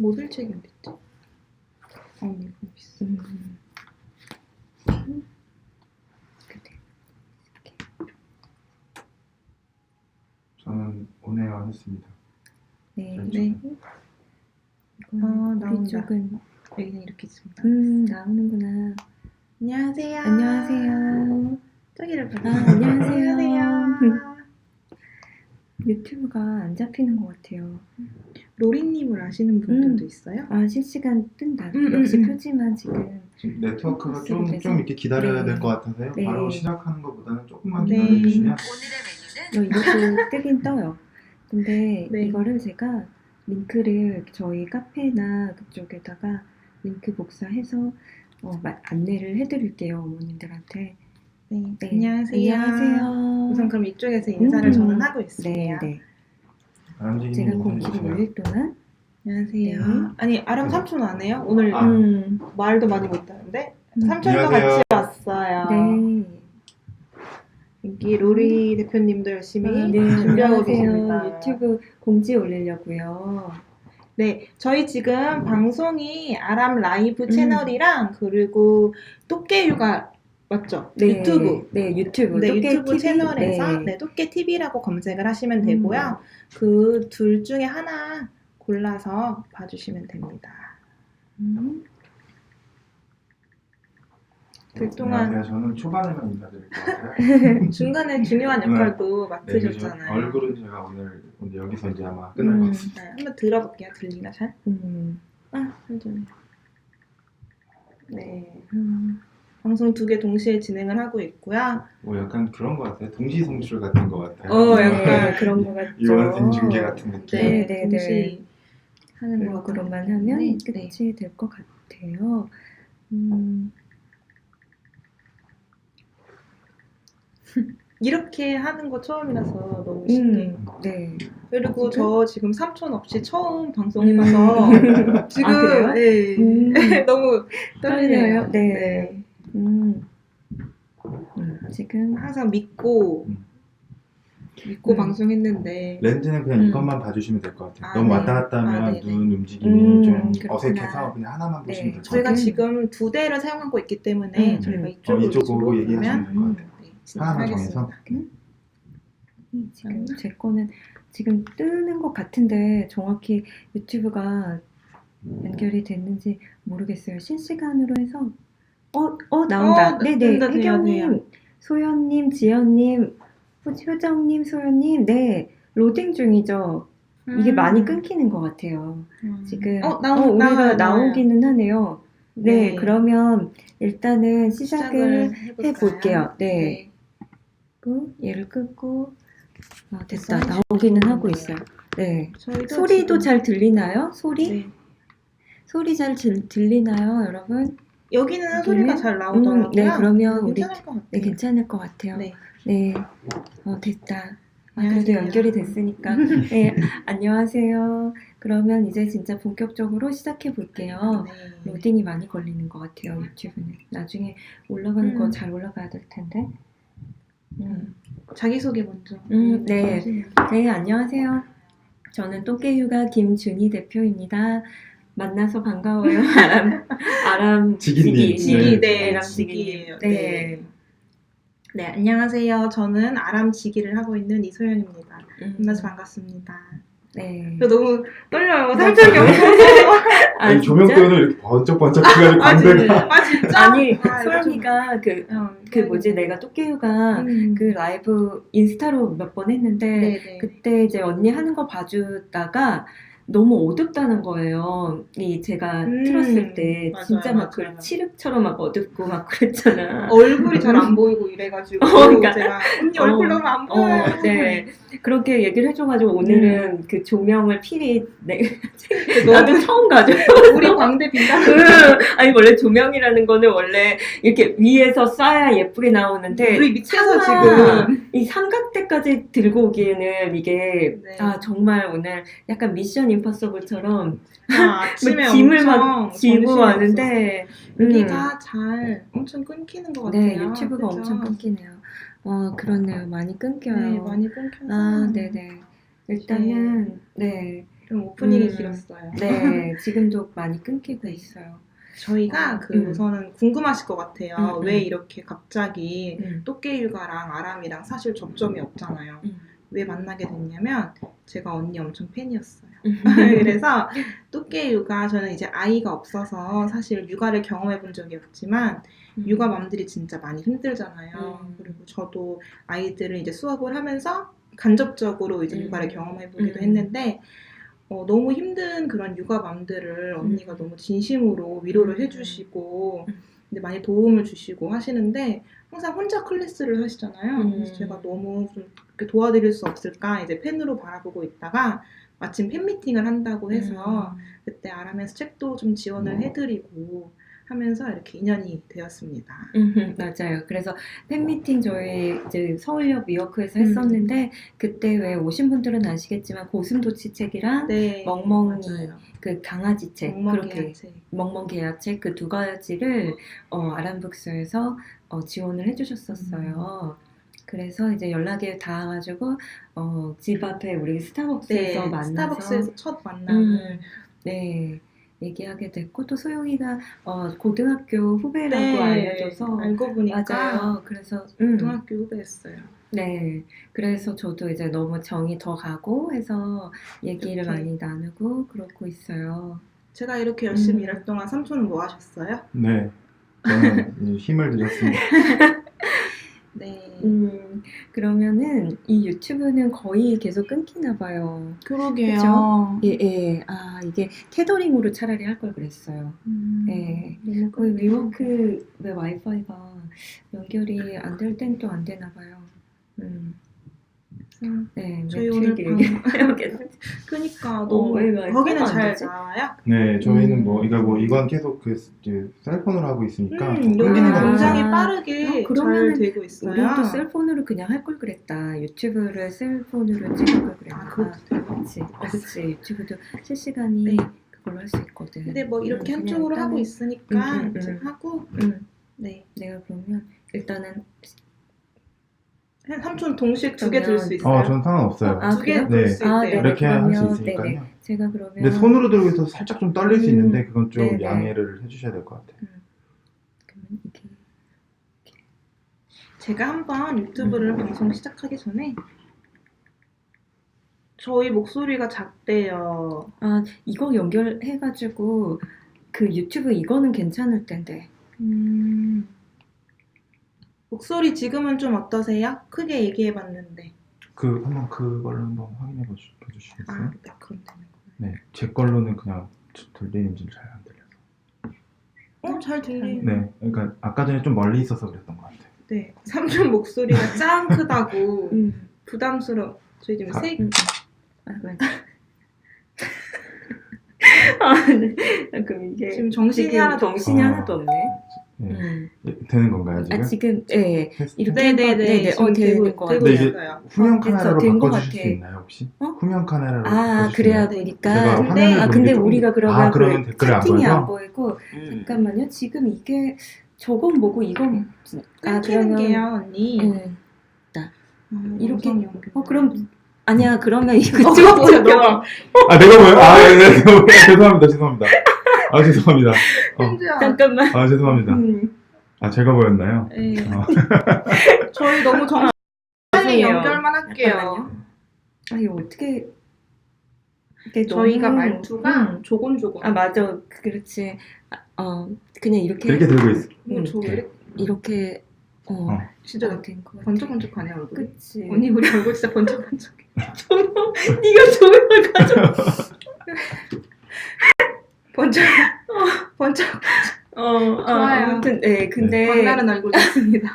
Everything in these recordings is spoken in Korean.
뭐를 책임졌지? 어, 이거 있어. 음. 그래. 저는 오네요 했습니다. 네. 네. 이거는 아, 나온다. 쪽은 여기는 이렇게 있습니다. 음 나오는구나. 안녕하세요. 안녕하세요. 저기를 보고. 아, 안녕하세요. 안녕하세요. 유튜브가 안 잡히는 것 같아요. 로리님을 아시는 분들도 음. 있어요? 아 실시간 뜬다. 음, 역시 음, 음. 표지만 지금. 지금 네트워크가 좀? 좀 이렇게 기다려야 네. 될것 같아서요. 네. 바로 시작하는 것보다는 조금만 네. 기다려주시면 어, 이것도 뜨긴 떠요. 근데 네. 이거를 제가 링크를 저희 카페나 그쪽에다가 링크 복사해서 어, 마- 안내를 해드릴게요 어머님들한테. 네. 네. 안녕하세요. 안녕하세요. 우선 그럼 이쪽에서 인사를 음. 저는 하고 네, 있습니다. 네. 바람직이 제가 공기를. 올릴 동안. 안녕하세요. 네. 아니 아람 삼촌 안 해요? 오늘 아. 음, 말도 많이 못하는데 음. 삼촌도 안녕하세요. 같이 왔어요. 네. 여기 로리 대표님도 열심히 아, 네, 준비하고. 계십니다. 유튜브 공지 올리려고요. 네, 저희 지금 방송이 아람 라이브 음. 채널이랑 그리고 또깨유가 맞죠? 네, 유튜브. 네, 유튜브. 네, 유튜브 TV? 채널에서 네. 네, 또깨 TV라고 검색을 하시면 음. 되고요. 그 둘 중에 하나 골라서 봐주시면 됩니다. 음, 그동안 안녕하세요. 저는 초반에만 인사드릴 것 같아요. 중간에 중요한 역할도 네. 맡으셨잖아요. 얼굴은 제가 오늘, 오늘 여기서 이제 아마 끝날 음. 것 같습니다. 네, 한번 들어볼게요. 들리나 잘? 음, 아, 한좀 네. 음. 방송 두 개 동시에 진행을 하고 있고요. 뭐 약간 그런 것 같아요. 동시 송출 같은 것 같아요. 어, 네, 약간 그런 거 같죠. 유한생 중계 같은 느낌. 네, 네, 네, 동시에 하는 블로그로만 것 하면 네, 끝이 될것 같아요. 음, 이렇게 하는 거 처음이라서 너무 신기해요. 음, 네. 그리고 진짜? 저 지금 삼촌 없이 처음 방송해봐서 지금 아, 그래요? 네. 음, 너무 떨리네요. 떨려요? 네. 음. 음, 지금 항상 믿고 음. 믿고 음. 방송했는데 렌즈는 그냥 음. 이것만 봐주시면 될 것 같아요. 아, 너무 네. 왔다 갔다 하면 아, 네, 눈 움직임이 음, 좀 그렇구나. 어색해서 그냥 하나만 보시면 네, 될것 저희가 같아요. 지금 두 대를 사용하고 있기 때문에 음. 저희가 어, 이쪽으로 이쪽 보고 얘기하시면 될 것 같아요. 네, 하나만. 정해서. 음, 지금 제 거는 지금 뜨는 것 같은데 정확히 유튜브가 연결이 됐는지 모르겠어요. 실시간으로 해서 어, 어 나온다. 어, 네네. 혜경님, 소연님, 지연님, 호- 효정님, 소연님, 네 로딩 중이죠. 이게 음. 많이 끊기는 것 같아요. 음. 지금 어, 나오, 어, 우리가 나와요, 나오기는 하네요. 네, 네. 그러면 일단은 시작을 해볼까요? 해볼게요. 네. 끄고 얘를 끄고 아, 됐다 나오기는 하고 있어요. 네. 소리도 지금- 잘 들리나요? 소리? 네. 소리 잘 들, 들리나요, 여러분? 여기는? 소리가 잘 나오더라고요. 음, 네, 그러면 우리 괜찮을 것 같아요. 네 괜찮을 것 같아요. 네. 네, 어 됐다. 아, 그래도 안녕하세요. 연결이 됐으니까. 네, 안녕하세요. 그러면 이제 진짜 본격적으로 시작해 볼게요. 네. 로딩이 많이 걸리는 것 같아요, 유튜브는. 나중에 올라가는 음. 거잘 올라가야 될 텐데. 음. 자기소개 먼저. 음, 네. 네, 안녕하세요. 저는 또깨유가 김준희 대표입니다. 만나서 반가워요. 아람, 아람 지기님. 지기. 지기, 네, 네, 아람 지기예요. 지기님. 네. 네, 안녕하세요. 저는 아람 지기를 하고 있는 이소연입니다. 음, 만나서 반갑습니다. 네. 저 너무 떨려요. 맞아요. 상상이 없어서. 아, 아니, 조명? 때문에 이렇게 번쩍번쩍 해가지고 아, 광대가 아, 진짜? 아니, 아, 소영이가 그, 어, 그 뭐지, 내가 또깨유가 음. 그 라이브 인스타로 몇 번 했는데, 네네. 그때 이제 언니 하는 거 봐주다가 너무 어둡다는 거예요. 이 제가 음, 틀었을 때 맞아요, 진짜 막 그. 칠흑처럼 막 어둡고 막 그랬잖아. 얼굴이 잘 안 보이고 이래가지고 어, 그러니까. 제가 언니 얼굴 너무 안 보여요. 어, 네. 그렇게 얘기를 해줘가지고 오늘은 그 조명을 필히 내, 나도 처음 가져. 우리 광대 빈다. 아니 원래 조명이라는 거는 원래 이렇게 위에서 쏴야 예쁘게 나오는데 우리 밑에서 차마 지금 이 삼각대까지 들고 오기에는 이게 네. 아 정말 오늘 약간 미션 임퍼서블처럼 아, 아침에 막 짐을 막 지고 왔는데 없어서. 음, 여기가 잘 엄청 끊기는 것 같아요. 네 유튜브가 그죠? 엄청 끊기네요. 와 그렇네요 많이 끊겨요. 네, 많이 끊겨서. 아 네네 일단은 네 좀 오프닝이 음. 길었어요. 네, 지금도 많이 끊기고 있어요. 저희가 어, 그 음. 우선은 궁금하실 것 같아요. 음, 음. 왜 이렇게 갑자기 음. 또깨 육아랑 아람이랑 사실 접점이 없잖아요. 음. 왜 만나게 됐냐면 제가 언니 엄청 팬이었어요. 음. 그래서 또깨 육아 저는 이제 아이가 없어서 사실 육아를 경험해 본 적이 없지만 육아 맘들이 진짜 많이 힘들잖아요. 음. 그리고 저도 아이들을 이제 수업을 하면서 간접적으로 이제 음. 육아를 경험해 보기도 음. 했는데 어, 너무 힘든 그런 육아 맘들을 언니가 너무 진심으로 위로를 음. 해주시고 음. 근데 많이 도움을 주시고 하시는데 항상 혼자 클래스를 하시잖아요. 음. 그래서 제가 너무 좀 도와드릴 수 없을까 이제 팬으로 바라보고 있다가 마침 팬 미팅을 한다고 해서 그때 아람에서 책도 좀 지원을 음. 해드리고 하면서 이렇게 인연이 되었습니다. 음, 맞아요. 그래서 팬미팅 저희 이제 서울역 미어크에서 음. 했었는데 그때 왜 오신 분들은 아시겠지만 고슴도치 책이랑 네, 멍멍이 맞아요. 그 강아지 책 멍멍이 그렇게. 멍멍 계약책 그 두 가지를 어, 아람북스에서 어, 지원을 해주셨었어요. 그래서 이제 연락이 닿아가지고 어, 집 앞에 우리 스타벅스에서 네, 만나서 스타벅스에서 첫 만남을 음, 네 얘기하게 됐고 또 소영이가 어, 고등학교 후배라고 네, 알려줘서 알고 보니까 맞아요. 그래서 음, 고등학교 후배였어요. 네 그래서 저도 이제 너무 정이 더 가고 해서 얘기를 이렇게. 많이 나누고 그러고 있어요. 제가 이렇게 열심히 음. 일할 동안 삼촌은 뭐 하셨어요? 네. 저는 힘을 드렸습니다. 네. 음, 그러면은 이 유튜브는 거의 계속 끊기나 봐요. 그러게요. 예, 예. 아, 이게 캐더링으로 차라리 할 걸 그랬어요. 음, 네. 너무 거의. 위워크 왜 와이파이가 연결이 안 될 땐 또 안 되나 봐요. 음, 음, 네. 저희 오늘 길게 방- 해야겠는데. 그러니까 어, 너무 거기는 안 잘? 나와요? 네, 저희는 음. 뭐, 이거 뭐, 이건 계속 그, 이제 셀폰으로 하고 있으니까. 음, 여기는 건 굉장히. 빠르게 아, 그러면은 잘 되고 있어요. 우리도 셀폰으로 그냥 할 걸 그랬다. 유튜브를 셀폰으로 찍을 걸 그랬나 아, 봐. 그것도. 어, 그치. 유튜브도 실시간이 네. 그걸로 할 수 있거든. 근데 뭐 이렇게 한쪽으로 하고 있으니까 음, 음, 음. 하고 음, 네. 내가 그러면 일단은 삼촌 동시에 두 개 들 수 있어요. 어, 전 상관없어요. 아, 두 개 그래요? 들 네. 수 아, 있대요. 네. 이렇게 할 수 그러면, 있으니까요. 네네. 제가 그러면 근데 손으로 들고 있어서 살짝 좀 떨릴 수 음. 있는데, 그건 좀 네네. 양해를 해주셔야 될 것 같아요. 그러면 이게 제가 한번 유튜브를 음. 방송 시작하기 전에 저희 목소리가 작대요. 아 이거 연결해가지고 그 유튜브 이거는 괜찮을 텐데. 음. 목소리 지금은 좀 어떠세요? 크게 얘기해 봤는데. 그, 한번 그걸 한번 확인해 아, 봐주시겠어요? 네, 그럼 되는 거예요. 네. 제 걸로는 그냥 들리는지 잘 안 들려서. 어, 잘 들리네. 네. 그러니까 아까 전에 좀 멀리 있어서 그랬던 것 같아요. 네. 삼촌 목소리가 짱 크다고 음. 부담스러워. 저희 지금 아, 세 음. 아 맞아. 아, 네. 아, 그럼 이게 지금 정신이 하나도 정신이 없어. 하나도 없네. 네. 음. 되는 건가요, 지금? 아 지금 예 테스트? 이렇게 네네네. 네네 어 되는 거 같아요. 이제- 있어요. 후면 어. 카메라로 바꿔주실 수. 있나요, 혹시? 어? 후면 카메라로 아 그래야 제가 근데- 아 근데 우리가 그러면 아, 그러면 그 댓글이 안 채팅이 안 보여서? 보이고 잠깐만요. 지금 이게 저건 뭐고 이건 아 끊기는 그러면 게요, 언니. 예. 아, 이렇게- 영상 연결. 어 그럼 아니야 그러면 이거 어, 쭉. 너가. 아, 내가 뭐요? 아, 네, 네, 네, 죄송합니다, 죄송합니다. 아, 죄송합니다. 어. 잠깐만. 아, 죄송합니다. 음. 아, 제가 보였나요? 네. 어. 저희 너무 정신 죄송해요. 연결만 할게요. 잠깐만요. 아 이거 어떻게 이게 저희가 너무- 말투가 음. 조곤조곤. 아 맞아 그렇지 아, 어 그냥 이렇게 이렇게 들고 있어. 음, 저 왜, 이렇게 어, 어. 진짜 된거 같아. 번쩍번쩍하네 얼굴 이. 그치 언니 우리 얼굴 진짜 번쩍번쩍해. 조명 네가 조명을 가져 번쩍 번쩍 어 좋아요. 아무튼 네 근데 광나른 얼굴 좋습니다.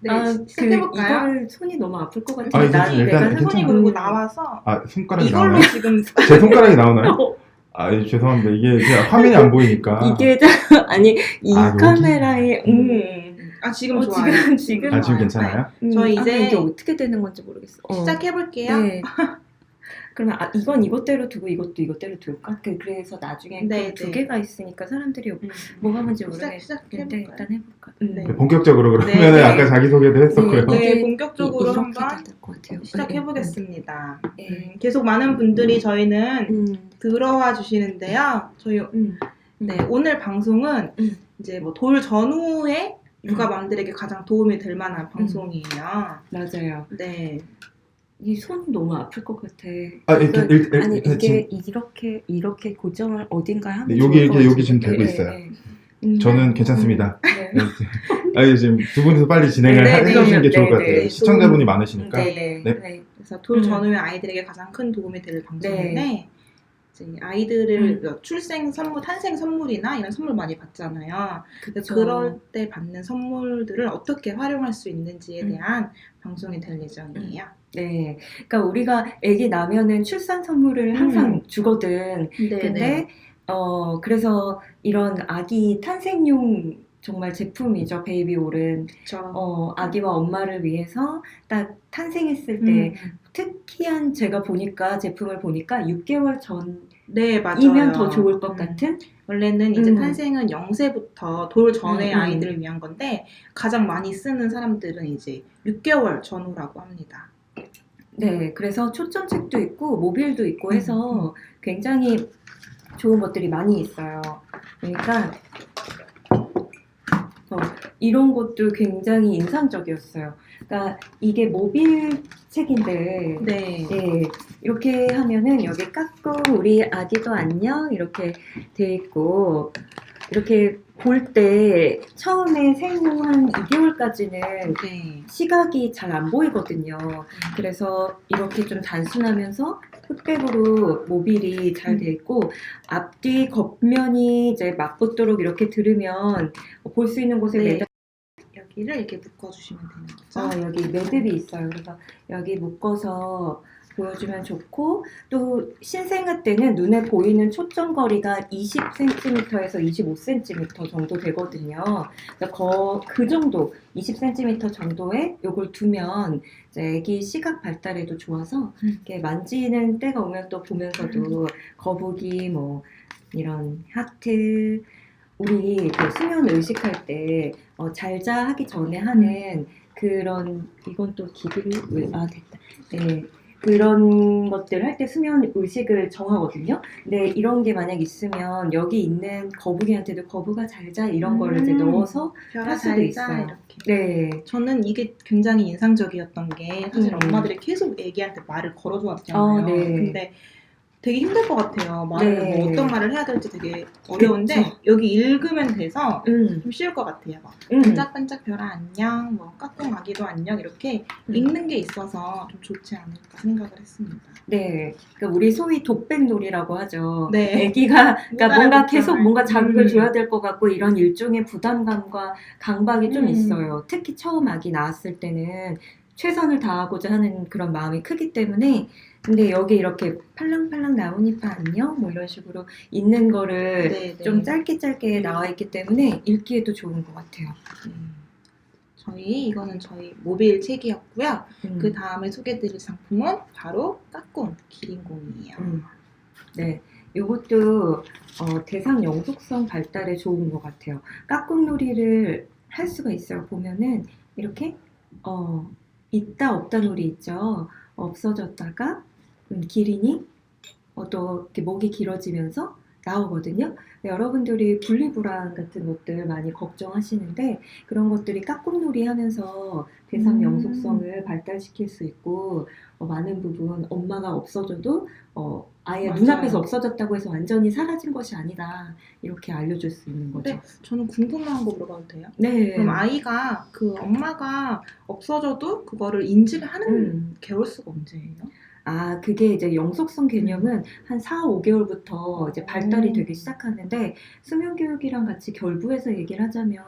네 아, 시- 그 시작해볼까요? 이걸 손이 너무 아플 것 같아 아, 이제 난 일단 내가 괜찮아요. 손이 그리고 나와서 아, 손가락이 이걸로 나오나요? 지금 제 손가락이 나오나요? 아, 예, 죄송합니다. 이게 그냥 화면이 안 보이니까. 이게 아니 이 아, 여기? 카메라에 음. 아 지금 어, 좋아요. 지금 지금 아, 지금. 괜찮아요? 음, 저희 아, 이제 이게 어떻게 되는 건지 모르겠어. 어. 시작해볼게요. 네. 그러면 아, 이건 이것대로 두고 이것도 이것대로 둘까? 그, 그래서 나중에 네, 두 네. 개가 있으니까 사람들이 음. 뭐가 뭔지 시작, 모르겠는데 시작해볼까요? 일단 해볼까? 음. 네. 네, 본격적으로 그러면 네, 네. 아까 자기소개도 했었고요. 네. 네, 본격적으로 한번 돼야 될것 같아요. 시작해 보겠습니다. 네. 음, 계속 많은 분들이 저희는 음, 들어와 주시는데요. 저희 음, 네, 오늘 방송은 음. 이제 뭐 돌 전후에 육아맘들에게 가장 도움이 될 만한 방송이에요. 맞아요. 네. 이 손이 너무 아플 것 같아. 아, 이렇게, 이거- 일- 일- 아니 이게 이렇게 이렇게 고정을 어딘가에 하면 네, 여기 여기 같은데. 지금 되고 네, 있어요. 네. 음, 저는 괜찮습니다. 네. 네, 아니, 지금 두 분이서 빨리 진행을 네, 네, 해주시는 게 네, 좋을 것 네, 같아요. 네. 시청자분이 많으시니까. 네, 네, 네. 네. 그래서 돌 음. 전후에 아이들에게 가장 큰 도움이 될 방송인데 이제 아이들을 뭐 출생 선물, 탄생 선물이나 이런 선물 많이 받잖아요. 그쵸. 그럴 때 받는 선물들을 어떻게 활용할 수 있는지에 음. 대한 방송이 될 예정이에요. 네. 그러니까 우리가 아기 나면은 출산 선물을 항상 주거든. 네, 근데 어 그래서 이런 아기 탄생용 정말 제품이죠 베이비 올은 그렇죠. 어 아기와 엄마를 위해서 딱 탄생했을 때 음. 특히한 제가 보니까 제품을 보니까 6개월 전이면 네, 맞아요. 더 좋을 것 음. 같은 원래는 이제 음. 탄생은 0세부터 돌 전의 음, 음. 아이들을 위한 건데 가장 많이 쓰는 사람들은 이제 6개월 전후라고 합니다. 네 그래서 초점책도 있고 모빌도 있고 음, 해서 굉장히 좋은 것들이 많이 있어요 그러니까 어, 이런 것도 굉장히 인상적이었어요 그러니까 이게 모빌 책인데 네. 네, 이렇게 하면은 여기 깎고 우리 아기도 안녕 이렇게 돼 있고 이렇게 볼 때 처음에 생후 한 2개월까지는 네. 시각이 잘 안 보이거든요. 그래서 이렇게 좀 단순하면서 흑백으로 모빌이 잘 돼 있고 앞뒤 겉면이 이제 맞붙도록 이렇게 들으면 볼 수 있는 곳에 네. 매달 여기를 이렇게 묶어주시면 되는 거죠. 아, 여기 매듭이 있어요. 그래서 여기 묶어서 보여주면 좋고 또 신생아 때는 눈에 보이는 초점 거리가 20cm에서 25cm 정도 되거든요. 그러니까 거- 그 정도 20cm 정도에 요걸 두면 이제 아기 시각 발달에도 좋아서 음. 이렇게 만지는 때가 오면 또 보면서도 거북이 뭐 이런 하트 우리 그 수면 의식할 때 어, 잘자 하기 전에 하는 그런 이건 또 기기를 왜- 아 됐다 네 그런 것들 할 때 수면 의식을 정하거든요. 근데 이런 게 만약 있으면 여기 있는 거북이한테도 거북아 잘자 이런 거를 이제 음. 넣어서 할 수도 있어요. 이렇게. 네 저는 이게 굉장히 인상적이었던 게 사실 음. 엄마들이 계속 애기한테 말을 걸어줘왔잖아요. 어, 네. 근데 되게 힘들 것 같아요. 말을 네. 뭐 어떤 말을 해야 될지 되게 어려운데 그쵸. 여기 읽으면 돼서 음, 좀 쉬울 것 같아요. 막 음. 반짝반짝 별아 안녕, 뭐 까꿍 아기도 안녕 이렇게 음. 읽는 게 있어서 좀 좋지 않을까 생각을 했습니다. 네, 그러니까 우리 소위 독백놀이라고 하죠. 네. 아기가 그러니까 뭔가 계속 뭔가 자극을 음. 줘야 될 것 같고 이런 일종의 부담감과 강박이 좀 음. 있어요. 특히 처음 아기 낳았을 때는 최선을 다하고자 하는 그런 마음이 크기 때문에 근데 여기 이렇게 팔랑팔랑 나오니까 안녕 뭐 이런 식으로 있는 거를 네, 네. 좀 짧게 짧게 나와 있기 때문에 읽기에도 좋은 것 같아요. 음. 저희 이거는 저희 모빌 책이었고요. 음. 그 다음에 소개드릴 상품은 바로 까꿍 기린공이에요. 음. 네, 이것도 어, 대상 영속성 발달에 좋은 것 같아요. 깍꿍놀이를 할 수가 있어요. 보면은 이렇게 어, 있다 없다 놀이 있죠. 없어졌다가 음, 기린이 어, 또 이렇게 목이 길어지면서 나오거든요. 여러분들이 분리불안 같은 것들 많이 걱정하시는데 그런 것들이 깍꿍놀이 하면서 대상 음. 영속성을 발달시킬 수 있고 어, 많은 부분 엄마가 없어져도 어, 아예 맞아요. 눈앞에서 없어졌다고 해서 완전히 사라진 것이 아니다 이렇게 알려줄 수 있는 거죠. 근데 저는 궁금한 거 물어봐도 돼요? 네. 그럼 아이가 그 엄마가 없어져도 그거를 인지를 하는 음. 개월 수가 언제예요? 아, 그게 이제 영속성 개념은 한 4, 5개월부터 이제 발달이 음. 되기 시작하는데 수면교육이랑 같이 결부해서 얘기를 하자면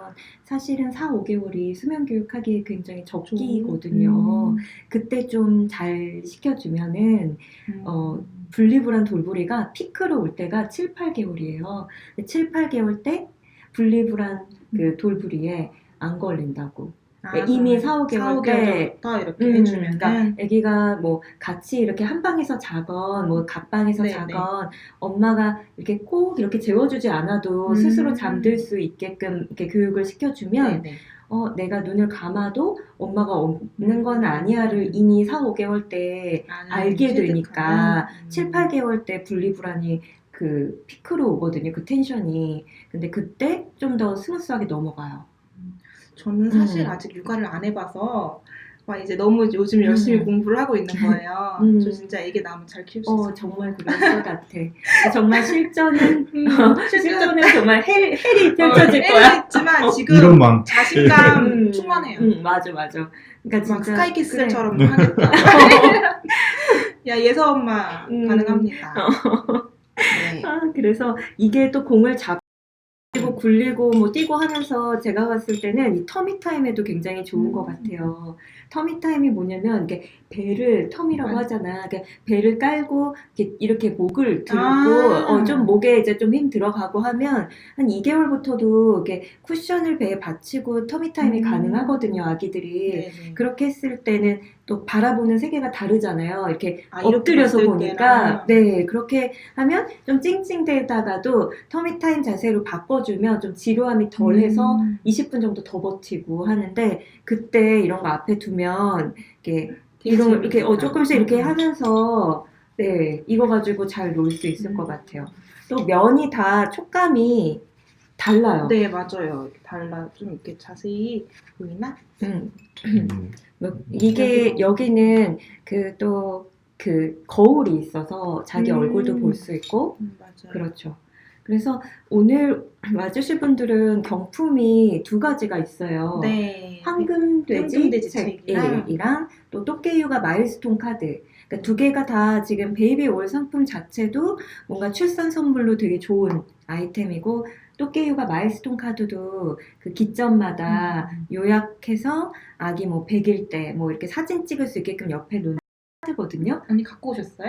사실은 4, 5개월이 수면교육하기에 굉장히 적기거든요. 음. 그때 좀 잘 시켜주면은 음. 어, 분리불안 돌보리가 피크로 올 때가 7, 8개월이에요. 7, 8개월 때 분리불안 그 돌부리에 안 걸린다고. 아, 네, 이미 저는 4, 5개월 4, 5개월 때 이렇게 음, 해주면은 그러니까 아기가 뭐 같이 이렇게 한 방에서 자건 뭐 갑방에서 네, 자건 엄마가 이렇게 꼭 이렇게 재워주지 않아도 음. 스스로 잠들 수 있게끔 이렇게 교육을 시켜주면 네네. 어 내가 눈을 감아도 엄마가 없는 건 아니야를 이미 4, 5개월 때 아, 알게. 되니까 음. 7, 8개월 때 분리불안이 그 피크로 오거든요. 그 텐션이. 근데 그때 좀 더 스무스하게 넘어가요. 저는 사실 음. 아직 육아를 안 해봐서 막 이제 너무 요즘 열심히 음. 공부를 하고 있는 거예요. 음. 저 진짜 애기 낳으면 잘 키울 수 어, 있을 정말 그럴 것 같아. 정말 실전은, 음, 실전은 정말 헬, 헬이 어, 펼쳐질 애는 거야. 있지만 어, 지금. 자신감 음, 충만해요. 음, 맞아, 맞아. 그러니까 막 진짜. 스카이키스처럼 그래. 하겠다. 야 예서 엄마 음. 가능합니다. 네. 아, 그래서 이게 또 공을 잡 고 굴리고 뭐 뛰고 하면서 제가 봤을 때는 이 터미 타임에도 굉장히 좋은 음. 것 같아요. 터미 타임이 뭐냐면 이게 배를 터미라고 맞아. 하잖아. 그러니까 배를 깔고 이렇게, 이렇게 목을 들고 아. 어, 좀 목에 이제 좀 힘 들어가고 하면 한 2개월부터도 이렇게 쿠션을 배에 받치고 터미 타임이 음. 가능하거든요, 아기들이. 네네. 그렇게 했을 때는 또 바라보는 세계가 다르잖아요. 이렇게 아, 이렇게 엎드려서 봤을 보니까 때랑. 네 그렇게 하면 좀 찡찡대다가도 터미 타임 자세로 바꿔 주면 좀 지루함이 덜해서 음. 20분 정도 더 버티고 하는데 그때 이런 거 앞에 두면 이렇게 이런 이렇게 어. 조금씩 이렇게 음. 하면서 네 이거 가지고 잘 놀 수 있을 음. 것 같아요. 또 면이 다 촉감이 달라요. 네 맞아요. 달라 좀 이렇게 자세히 보이나? 음. 음. 뭐 이게 여기는 그또그 거울이 있어서 자기 음. 얼굴도 볼 수 있고 음, 맞아요. 그렇죠. 그래서 오늘 와주실 분들은 경품이 두 가지가 있어요. 네. 황금돼지, 책이랑 책이랑 또 똑개유가 마일스톤 카드. 그러니까 두 개가 다 지금 베이비 올 상품 자체도 뭔가 출산 선물로 되게 좋은 아이템이고 똑개유가 마일스톤 카드도 그 기점마다 음. 요약해서 아기 뭐 100일 때 뭐 이렇게 사진 찍을 수 있게끔 옆에 놓는 카드거든요. 언니 갖고 오셨어요?